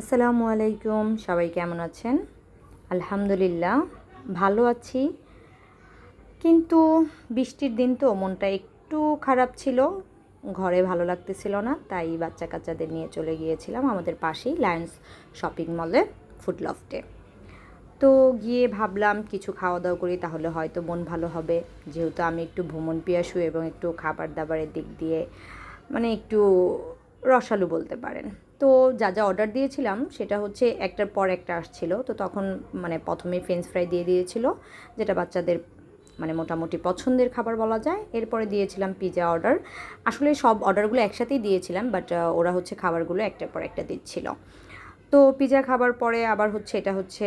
আসসালামু আলাইকুম। সবাই কেমন আছেন? আলহামদুলিল্লাহ, ভালো আছি। কিন্তু বৃষ্টির দিন তো, মনটা একটু খারাপ ছিল। ঘরে ভালো লাগতেছিল না, তাই বাচ্চা কাচ্চাদের নিয়ে চলে গিয়েছিলাম আমাদের পাশেই লায়ন্স শপিং মলে ফুডলফটে তো গিয়ে ভাবলাম, কিছু খাওয়া দাওয়া করি, তাহলে হয়তো মন ভালো হবে। যেহেতু আমি একটু ভ্রমণ পিয়াসু এবং একটু খাবার দাবারের দিক দিয়ে মানে একটু রসালু বলতে পারেন। তো যা যা অর্ডার দিয়েছিলাম, সেটা হচ্ছে একটার পর একটা আসছিল। তো তখন মানে প্রথমে ফ্রেঞ্চ ফ্রাই দিয়ে দিয়েছিল, যেটা বাচ্চাদের মানে মোটামুটি পছন্দের খাবার বলা যায়। এরপরে দিয়েছিলাম পিজা অর্ডার আসলে সব অর্ডারগুলো একসাথেই দিয়েছিলাম বাট ওরা হচ্ছে খাবারগুলো একটার পর একটা দিচ্ছিল। তো পিজা খাবার পরে আবার হচ্ছে, এটা হচ্ছে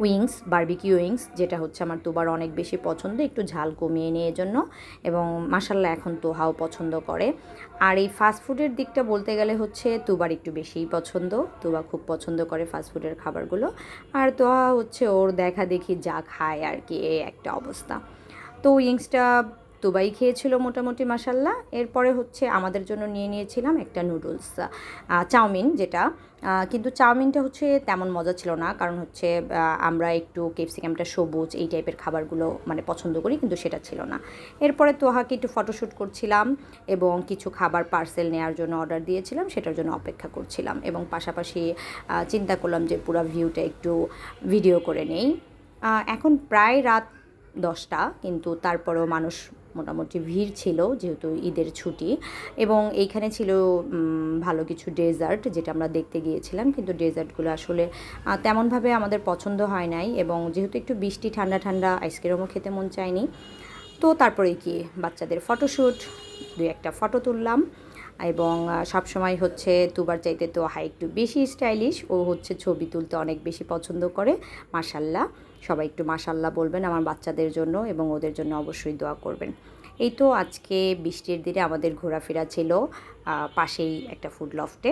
উইংস, বার্বিকিউ উইংস, যেটা হচ্ছে আমার তোবার অনেক বেশি পছন্দ, একটু ঝাল কমিয়ে নিয়ে জন্য। এবং মাসাল্লাহ এখন তোহাও পছন্দ করে। আর এই ফাস্টফুডের দিকটা বলতে গেলে হচ্ছে তোবার একটু বেশিই পছন্দ। তোবা খুব পছন্দ করে ফাস্টফুডের খাবারগুলো। আর তোহা হচ্ছে ওর দেখা দেখি যা খায় আর কি একটা অবস্থা। তো উইংসটা দুবাই খেয়েছিল মোটামুটি মাসাল্লাহ এরপরে হচ্ছে আমাদের জন্য নিয়ে নিয়েছিলাম একটা নুডলস চাউমিন যেটা কিন্তু চাউমিনটা হচ্ছে তেমন মজা ছিল না, কারণ হচ্ছে আমরা একটু ক্যাপসিকামটা সবুজ, এই টাইপের খাবারগুলো মানে পছন্দ করি, কিন্তু সেটা ছিল না। এরপরে তোহাকে একটু ফটোশ্যুট করছিলাম এবং কিছু খাবার পার্সেল নেওয়ার জন্য অর্ডার দিয়েছিলাম, সেটার জন্য অপেক্ষা করছিলাম এবং পাশাপাশি চিন্তা করলাম যে পুরো ভিউটা একটু ভিডিও করে নেই। এখন প্রায় রাত দশটা, কিন্তু তারপরেও মানুষ মোটামুটি ভিড় ছিল যেহেতু ঈদের ছুটি এবং এইখানে ছিল ভালো কিছু ডেজার্ট যেটা আমরা দেখতে গিয়েছিলাম, কিন্তু ডেজার্টগুলো আসলে তেমনভাবে আমাদের পছন্দ হয় নাই এবং যেহেতু একটু বৃষ্টি, ঠান্ডা ঠান্ডা আইসক্রিমও খেতে মন চায়নি। তো তারপরে কি, বাচ্চাদের ফটোশ্যুট দুই একটা ফটো তুললাম। এবং সবসময় হচ্ছে দুবার চাইতে তো হাই একটু বেশি স্টাইলিশ। ও হচ্ছে ছবি তুলতে অনেক বেশি পছন্দ করে। মাসাল্লাহ সবাই একটু মাসাল্লাহ বলবেন আমার বাচ্চাদের জন্য এবং ওদের জন্য অবশ্যই দোয়া করবেন। এই তো আজকে বৃষ্টির দিনে আমাদের ঘোরাফেরা ছিল পাশেই একটা ফুড লফটে।